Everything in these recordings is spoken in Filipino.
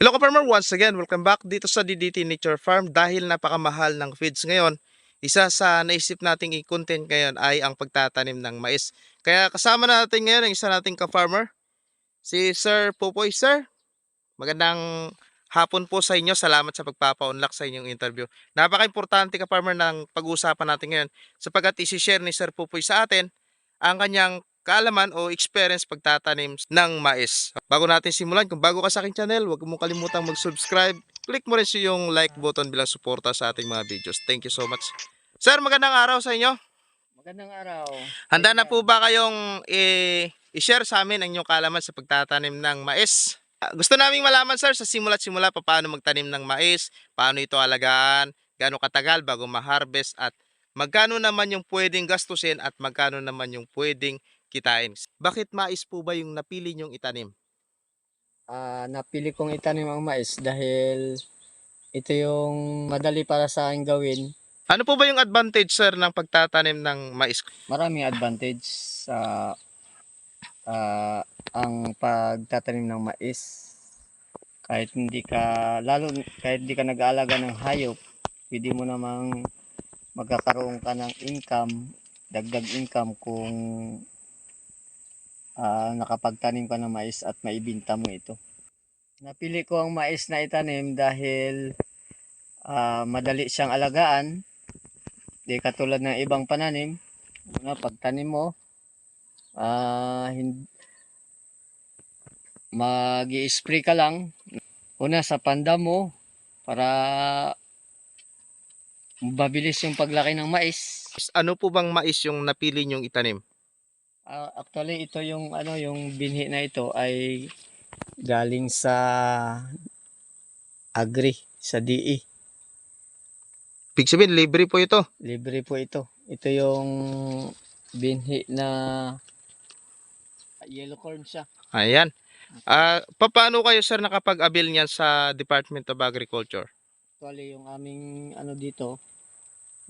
Hello ka-farmer, once again, welcome back dito sa DDT Nature Farm. Dahil napakamahal ng feeds ngayon, isa sa naisip nating i-content ngayon ay ang pagtatanim ng mais. Kaya kasama natin ngayon ang isa nating ka-farmer, si Sir Pupoy. Sir, magandang hapon po sa inyo. Salamat sa pagpapa-unlock sa inyong interview. Napaka-importante ka-farmer ng pag-uusapan natin ngayon sapagkat isi-share ni Sir Pupoy sa atin ang kanyang kaalaman o experience pagtatanim ng mais. Bago natin simulan, kung bago ka sa aking channel, huwag mo kalimutang mag-subscribe. Click mo rin sa yung like button bilang suporta sa ating mga videos. Thank you so much. Sir, magandang araw sa inyo. Magandang araw. Handa na po ba kayong i-share sa amin ang inyong kaalaman sa pagtatanim ng mais? Gusto naming malaman sir sa simula't simula pa paano magtanim ng mais, paano ito alagaan, gaano katagal bago ma-harvest at magkano naman yung pwedeng gastusin at magkano naman yung pwedeng kitain. Bakit mais po ba yung napili nyong itanim? Ah, napili kong itanim ang mais dahil ito yung madali para sa akin gawin. Ano po ba yung advantage sir ng pagtatanim ng mais? Maraming advantage sa ah, ang pagtatanim ng mais. Kahit hindi ka lalo kahit hindi ka nag-aalaga ng hayop, pwede mo namang magkakaroon ka ng income, dagdag income kung ah, nakapagtanim ka ng mais at maibinta mo ito. Napili ko ang mais na itanim dahil ah, madali siyang alagaan. Di katulad ng ibang pananim. Una, pagtanim mo, ah hin- mag spray ka lang. Una, sa panda mo para mabilis yung paglaki ng mais. Ano po bang mais yung napili nyong itanim? Ah, actually, ito yung ano yung binhi na ito ay galing sa Agri sa DE. Big sabihin, libre po ito. Libre po ito. Ito yung binhi na yellow corn siya. Ayan. Ah, paano kayo sir nakapag-avail niyan sa Department of Agriculture? Actually, yung aming ano dito,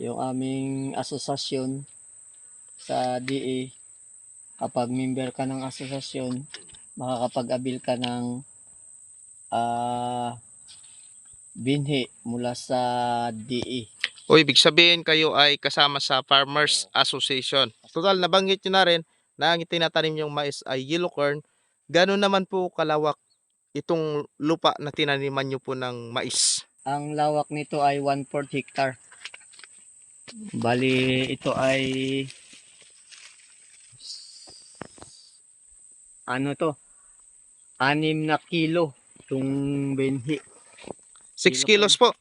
yung aming asosasyon sa DE, kapag member ka ng asosasyon, makakapag-abil ka ng ah binhi mula sa. DE. O ibig sabihin kayo ay kasama sa Farmers Association. Total, nabanggit nyo na rin na ang tinatanim yung mais ay yellow corn. Gano'n naman po kalawak itong lupa na tinaniman nyo po ng mais? Ang lawak nito ay 1/4 hectare. Bali, ito ay ano to? 6 na kilo itong benhi. 6 Kilo kilos po.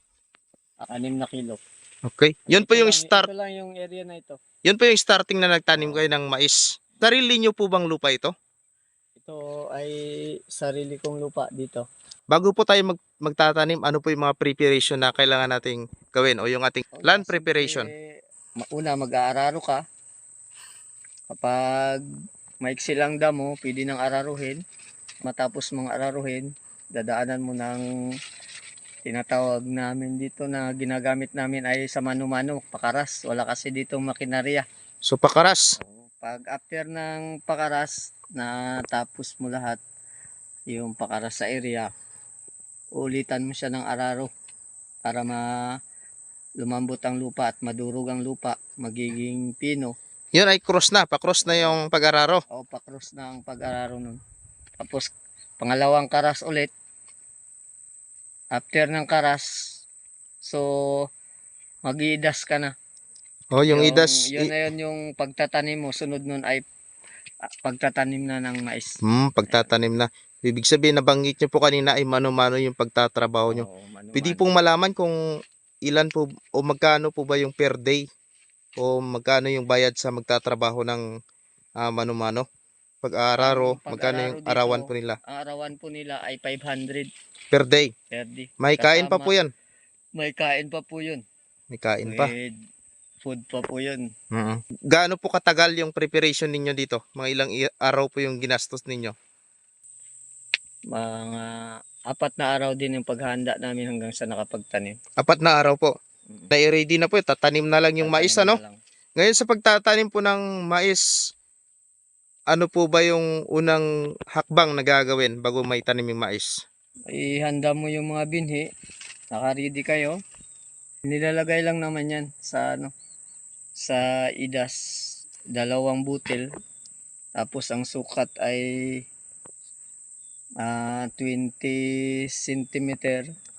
6 na kilo. Okay. Yun po Ito yung lang- start. Ito lang yung area na ito. Yun po yung starting na nagtanim kayo ng mais. Sarili nyo po bang lupa ito? Ito ay sarili kong lupa dito. Bago po tayo mag magtatanim, ano po yung mga preparation na kailangan nating gawin o yung ating land preparation? Eh, Una, mag-aararo ka. Kapag maiksi lang damo, pwede nang araruhin. Matapos mong araruhin, dadaanan mo ng tinatawag namin dito na ginagamit namin ay sa mano-mano, pakaras. Wala kasi dito makinarya. So pakaras. Pag after ng pakaras, na tapos mo lahat, yung pakaras sa area, ulitan mo siya ng araro para ma lumambot ang lupa at madurog ang lupa, magiging pino Yun ay cross na, pa-cross na yung pag-araro. o pakros na ang pag-araro nun. Tapos, pangalawang karas ulit. After ng karas, so, mag-iidas ka na. O yung, idas, Yun na yun yung pagtatanim mo. Sunod nun ay ah, pagtatanim na ng mais. hmm, pagtatanim na. Ibig sabihin, nabanggit nyo po kanina ay mano-mano yung pagtatrabaho nyo. Oo, mano-mano. Pwede pong malaman kung ilan po o magkano po ba yung per day o magkano yung bayad sa magtatrabaho ng ah, mano-mano. Pag-araro, Ang magkano yung dito, arawan po nila Ang arawan po nila ay 500 per day. per day. May kain pa Kasama- po yan. May kain pa po yun. May kain pa. With food pa po yun. Mhm. Gaano po katagal yung preparation ninyo dito? Mga ilang araw po yung ginastos ninyo? Mga apat na araw din yung paghahanda namin hanggang sa nakapagtanim. Apat na araw po. Na-ready na po. Tatanim na lang yung mais, ano? Ngayon sa pagtatanim po ng mais, ano po ba yung unang hakbang na gagawin bago may tanim yung mais? ihanda mo yung mga binhi. Naka-ready kayo. Nilalagay lang naman yan sa ano sa idas dalawang butil tapos ang sukat ay ah 20 cm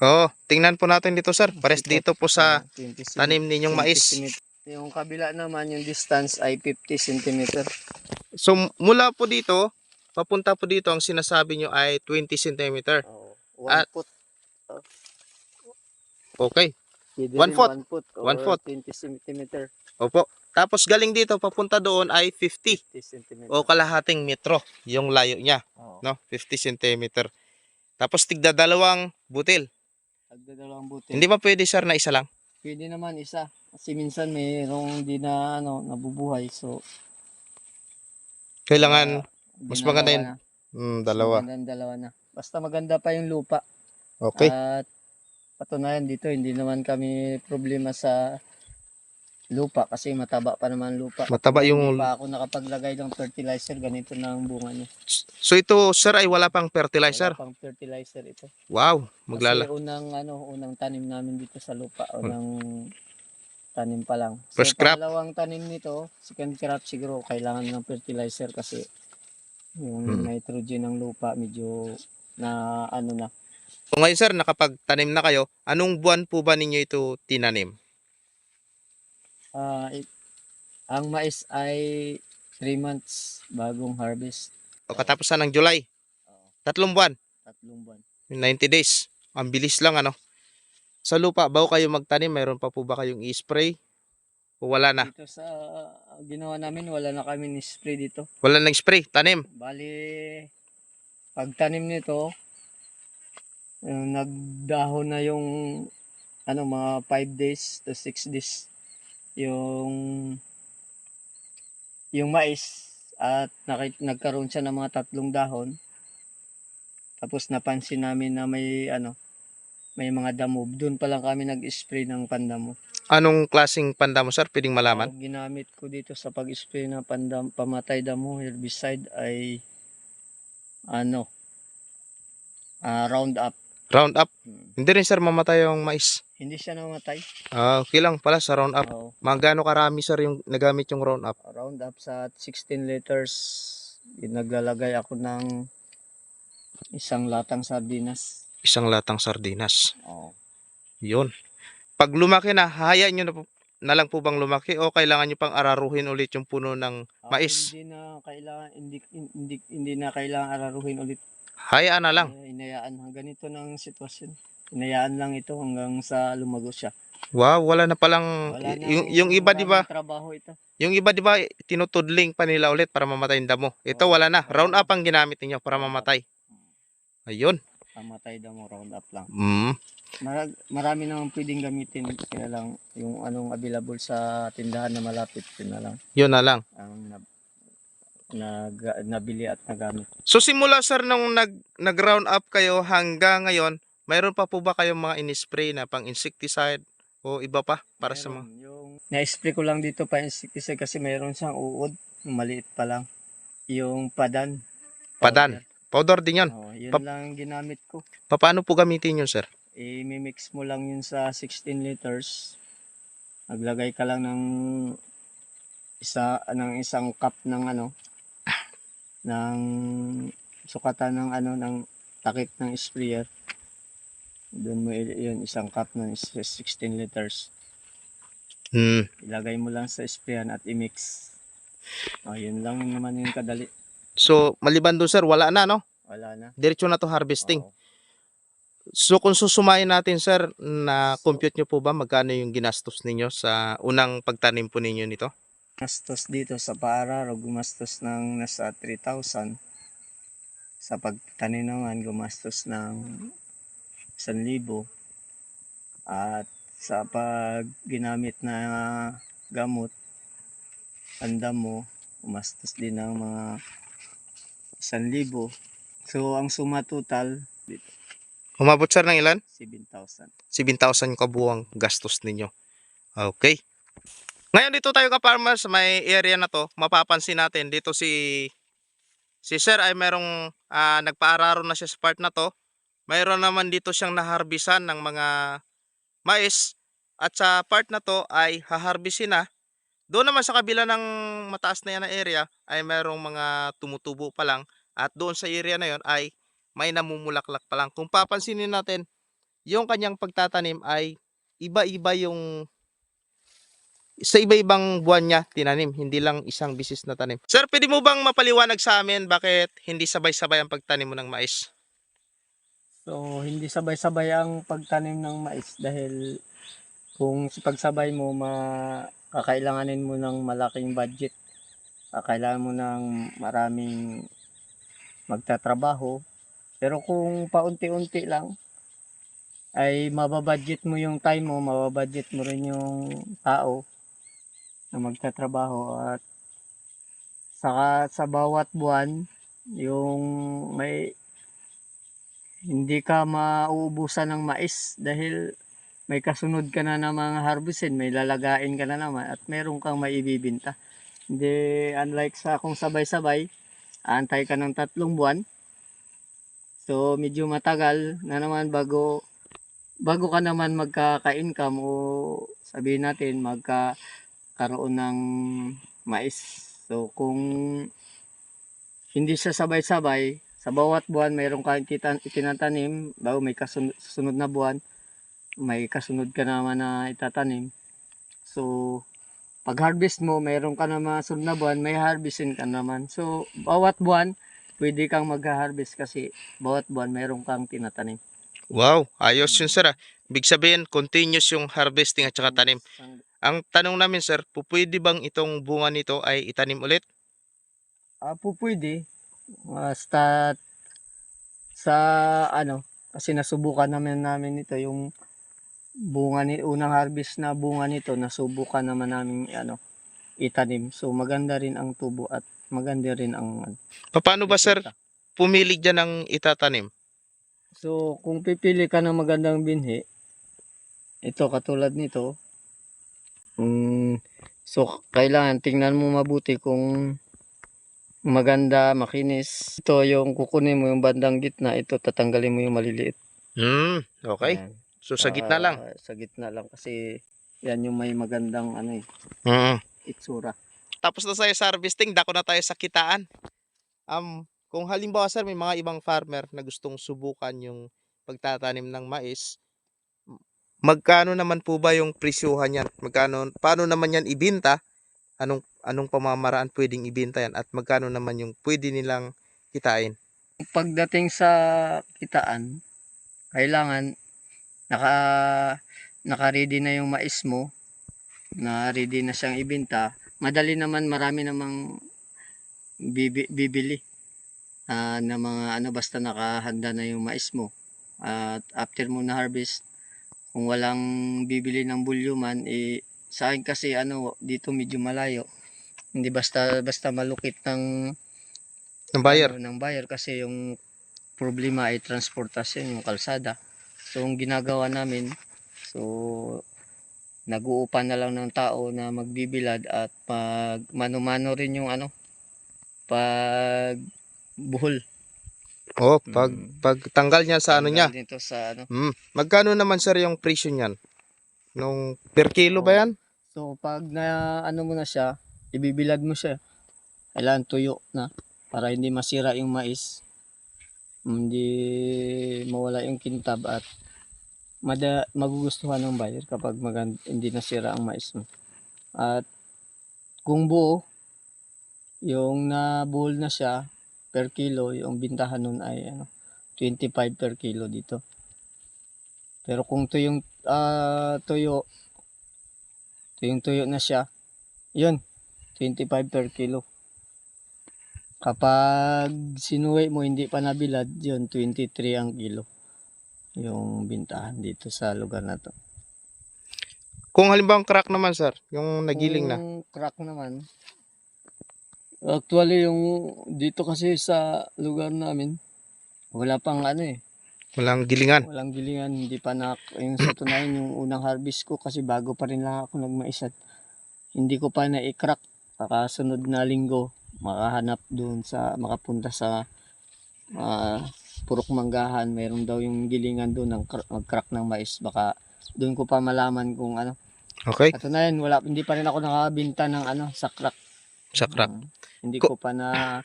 Oo, tingnan po natin dito sir. Pares dito po sa 20 cm. tanim ninyong mais. Yung kabila naman yung distance ay 50 cm. So mula po dito, papunta po dito ang sinasabi nyo ay 20 cm. Oh, At- one foot. Okay. One foot. One foot. One foot. 20 cm. Opo. Tapos galing dito, papunta doon ay 50 50 cm. o kalahating metro yung layo niya. Oh. No? 50 cm. Tapos tigda dalawang butil. Tagda dalawang butil. Hindi ba pwede sir na isa lang? Pwede naman isa. Kasi minsan mayroong hindi na ano, nabubuhay. So, Kailangan ah, mas maganda yun. mm, dalawa. magandang dalawa na. Basta maganda pa yung lupa. Okay. At patunayan dito, hindi naman kami problema sa lupa kasi mataba pa naman lupa. Mataba Hindi yung pa ako nakapaglagay ng fertilizer, ganito na ang bunga niya. So ito sir ay wala pang fertilizer. Wala pang fertilizer ito. Wow, maglala. Kasi unang ano, unang tanim namin dito sa lupa, unang tanim pa lang. First crop? pangalawang tanim nito, second crop siguro kailangan ng fertilizer kasi yung Hmm. nitrogen ng lupa medyo na ano na. So ngayon sir, nakapagtanim na kayo, anong buwan po ba ninyo ito tinanim? Ah, it- ang mais ay 3 months bagong harvest. O katapusan ng July, Oo, tatlong buwan, tatlong buwan. 90 days. Ang bilis lang ano. Sa lupa, bago kayo magtanim, mayroon pa po ba kayong i-spray? O wala na? Dito sa ginawa namin, wala na kami ni spray dito. Wala nang spray, tanim. Bali, pagtanim nito, yung nagdahon na yung ano mga 5 days to 6 days yung yung mais at nagkaroon siya ng mga tatlong dahon. Tapos napansin namin na may ano may mga damo. Doon pa lang kami nag-spray ng pandamo. Anong klaseng panda mo sir? Pwedeng malaman? Ang ginamit ko dito sa pag-spray ng pandam, pamatay damo herbicide ay ano ah Roundup. Roundup. Hmm. Hindi rin sir mamatay yung mais. Hindi siya namatay. Ah, okay lang pala sa Roundup. Oo. Magkano karami sir yung nagamit yung Roundup? Roundup sa 16 liters. Naglalagay ako ng isang latang sardinas. Isang latang sardinas. Oo. Yun. Pag lumaki na, hayaan nyo na, po, na lang po bang lumaki o kailangan nyo pang araruhin ulit yung puno ng Ah, mais? Hindi na kailangan hindi, hindi, hindi na kailangan araruhin ulit. Hayaan na lang. Eh, inayaan hanggang ganito ng sitwasyon. Inayaan lang ito hanggang sa lumago siya. Wow, wala na palang Wala na yung, yung iba 'di ba? trabaho ito. Yung iba 'di ba tinutudling pa nila ulit para mamatay yung damo. Ito Oo. wala na. Round up ang ginamit niyo para mamatay. Ayun. Pamatay daw mo roundup lang. Mm. Marag, marami naman pwedeng gamitin kaya lang yung anong available sa tindahan na malapit yun na lang Yun na lang. ang na, nabili at nagamit. So simula sir nung nag nag-round up kayo hanggang ngayon, mayroon pa po ba kayong mga in-spray na pang insecticide o iba pa para sa mga yung na-spray ko lang dito pa insecticide kasi mayroon siyang uod, maliit pa lang. Yung padan. Padan. powder din 'yon. Oh, yun Pap- lang ang ginamit ko. Paano po gamitin 'yun sir? I-mix mo lang yun sa 16 liters. Naglagay ka lang ng isa ng isang cup ng ano ng sukatan ng ano ng takip ng sprayer. Doon mo yun isang cup ng is- 16 liters. Hmm. Ilagay mo lang sa sprayan at i-mix. Oh, yun lang naman yung kadali. So maliban doon sir, wala na no? Wala na. Diretso na to harvesting. Oo. So kung susumayin natin sir, na compute nyo po ba magkano yung ginastos ninyo sa unang pagtanim po ninyo nito? Gumastos dito sa Paararo, gumastos ng nasa 3,000. Sa pagtanim naman, gumastos ng 1,000. At sa pag ginamit na gamot, tanda mo, gumastos din ng mga 1,000. So, ang suma total, Umabot sir ng ilan? 7,000. 7,000 kabuang gastos ninyo. Okay. Ngayon dito tayo ka-farmer sa may area na to, mapapansin natin dito si si sir ay merong ah, nagpaararo na siya sa part na to. mayroon naman dito siyang naharbisan ng mga mais at sa part na to ay haharbisin na. Doon naman sa kabila ng mataas na yan na area ay mayroong mga tumutubo pa lang at doon sa area na yon ay may namumulaklak pa lang. Kung papansinin natin, yung kanyang pagtatanim ay iba-iba yung sa iba-ibang buwan niya tinanim, hindi lang isang bisis na tanim. Sir, pwede mo bang mapaliwanag sa amin bakit hindi sabay-sabay ang pagtanim mo ng mais? So, hindi sabay-sabay ang pagtanim ng mais dahil kung pagsabay mo, ma kakailanganin mo ng malaking budget. Kakailangan mo ng maraming magtatrabaho. Pero kung paunti-unti lang, ay mababudget mo yung time mo, mababudget mo rin yung tao na magtatrabaho at saka sa bawat buwan, yung may hindi ka mauubusan ng mais dahil may kasunod ka na ng mga harvestin, may lalagain ka na naman at meron kang maibibinta. Hindi, unlike sa kung sabay-sabay, antay ka ng tatlong buwan. So, medyo matagal na naman bago bago ka naman magkaka-income o sabihin natin magkakaroon ng mais. So, kung hindi siya sabay-sabay, sa bawat buwan mayroon kang itinatanim, bago may kasunod, na buwan, may kasunod ka naman na itatanim. So, pag harvest mo, mayroon ka na mga sunod na buwan, may harvestin ka naman. So, bawat buwan, pwede kang mag-harvest kasi bawat buwan mayroon kang tinatanim. Wow, ayos yun sir. ah. Ibig sabihin, continuous yung harvesting at saka tanim. Ang tanong namin sir, po pwede bang itong bunga nito ay itanim ulit? Ah, po pwede. Basta sa ano, kasi nasubukan naman namin ito yung bunga ni unang harvest na bunga nito nasubukan naman namin ano itanim. So maganda rin ang tubo at maganda rin ang ano, Paano ba sir pumili dyan ng itatanim? So kung pipili ka ng magandang binhi, ito katulad nito. Mm, so kailangan tingnan mo mabuti kung maganda, makinis. Ito yung kukunin mo yung bandang gitna, ito tatanggalin mo yung maliliit. Hmm, okay. Ayan. So sa gitna lang. Ah, sa gitna lang kasi yan yung may magandang ano eh, Mm. itsura. Tapos na tayo sa harvesting, dako na tayo sa kitaan. Um, kung halimbawa sir, may mga ibang farmer na gustong subukan yung pagtatanim ng mais, magkano naman po ba yung presyuhan yan? Magkano, paano naman yan ibinta? Anong, anong pamamaraan pwedeng ibinta yan? At magkano naman yung pwede nilang kitain? Pagdating sa kitaan, kailangan naka naka-ready na yung mais mo, na ready na siyang ibenta. Madali naman marami namang bibi, bibili ah, na mga ano basta nakahanda na yung mais mo. At after mo na harvest, kung walang bibili ng bulyo man, eh, sa akin kasi ano dito medyo malayo. Hindi basta basta malukit ng Ng buyer? ano, ng buyer kasi yung problema ay transportasyon, yung kalsada. So, ang ginagawa namin, so, nag-uupan na lang ng tao na magbibilad at pag mano-mano rin yung ano, pag buhol. Oh, pag, Mm. pag tanggal niya sa ano niya. Dito sa ano. Hmm. Magkano naman sir yung presyo niyan? Nung per kilo ba Oo. yan? So, pag na ano mo na siya, ibibilad mo siya. Kailangan tuyo na para hindi masira yung mais. Hindi mawala yung kintab at mada, magugustuhan ng buyer kapag magand, hindi nasira ang mais mo. At kung buo, yung nabuhol na siya per kilo, yung bintahan nun ay ano, 25 per kilo dito. Pero kung tuyong ah, tuyo, tuyong tuyo na siya, yun, 25 per kilo. Kapag sinuwi mo hindi pa nabilad, yun 23 ang kilo. Yung bintahan dito sa lugar na to. Kung halimbawa crack naman sir, yung nagiling na. Kung crack naman, actually yung dito kasi sa lugar namin, wala pang ano eh, Walang gilingan. walang gilingan, hindi pa na, yung sa tunayan, yung unang harvest ko kasi bago pa rin lang ako nagmaisat. Hindi ko pa na-crack, kakasunod na linggo, makahanap doon sa, makapunta sa, ah, purok manggahan, mayroon daw yung gilingan doon ng cr- mag-crack ng mais. Baka doon ko pa malaman kung ano. Okay, Katunayan, wala, hindi pa rin ako nakabinta ng ano, sa crack. Sa crack. Mm. hindi Ko- ko pa na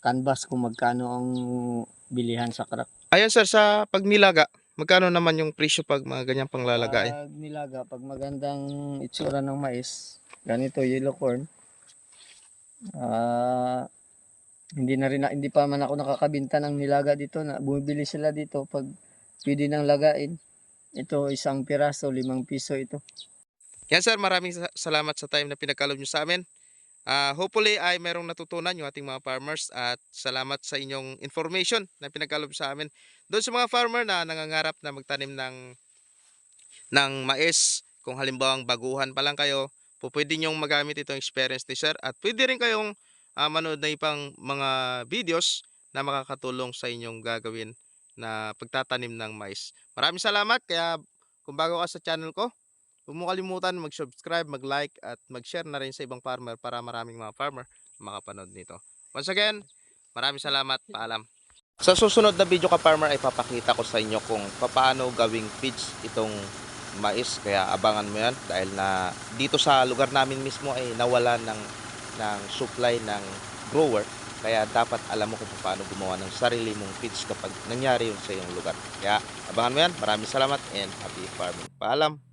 canvas kung magkano ang bilihan sa crack. Ayan sir, sa pag nilaga, magkano naman yung presyo pag mga ganyang panglalagay? Pag nilaga, pag magandang itsura ng mais, ganito, yellow corn, ah hindi na rin, hindi pa man ako nakakabinta ng nilaga dito, na bumibili sila dito pag pwede nang lagain. Ito, isang piraso, limang piso ito. Yan sir, maraming sa- salamat sa time na pinagkalob nyo sa amin. Ah, hopefully ay merong natutunan yung ating mga farmers at salamat sa inyong information na pinagkalob sa amin. Doon sa mga farmer na nangangarap na magtanim ng ng mais, kung halimbawang baguhan pa lang kayo, po pwede nyong magamit itong experience ni sir at pwede rin kayong ah, manood ng ibang mga videos na makakatulong sa inyong gagawin na pagtatanim ng mais. Maraming salamat kaya kung bago ka sa channel ko, Huwag mo kalimutan mag-subscribe, mag-like at mag-share na rin sa ibang farmer para maraming mga farmer makapanood nito. Once again, maraming salamat. Paalam. Sa susunod na video ka farmer ay papakita ko sa inyo kung paano gawing feeds itong mais. Kaya abangan mo yan dahil na dito sa lugar namin mismo ay nawalan ng, ng supply ng grower. Kaya dapat alam mo kung paano gumawa ng sarili mong feeds kapag nangyari yun sa iyong lugar. Kaya abangan mo yan. Maraming salamat and happy farming. Paalam.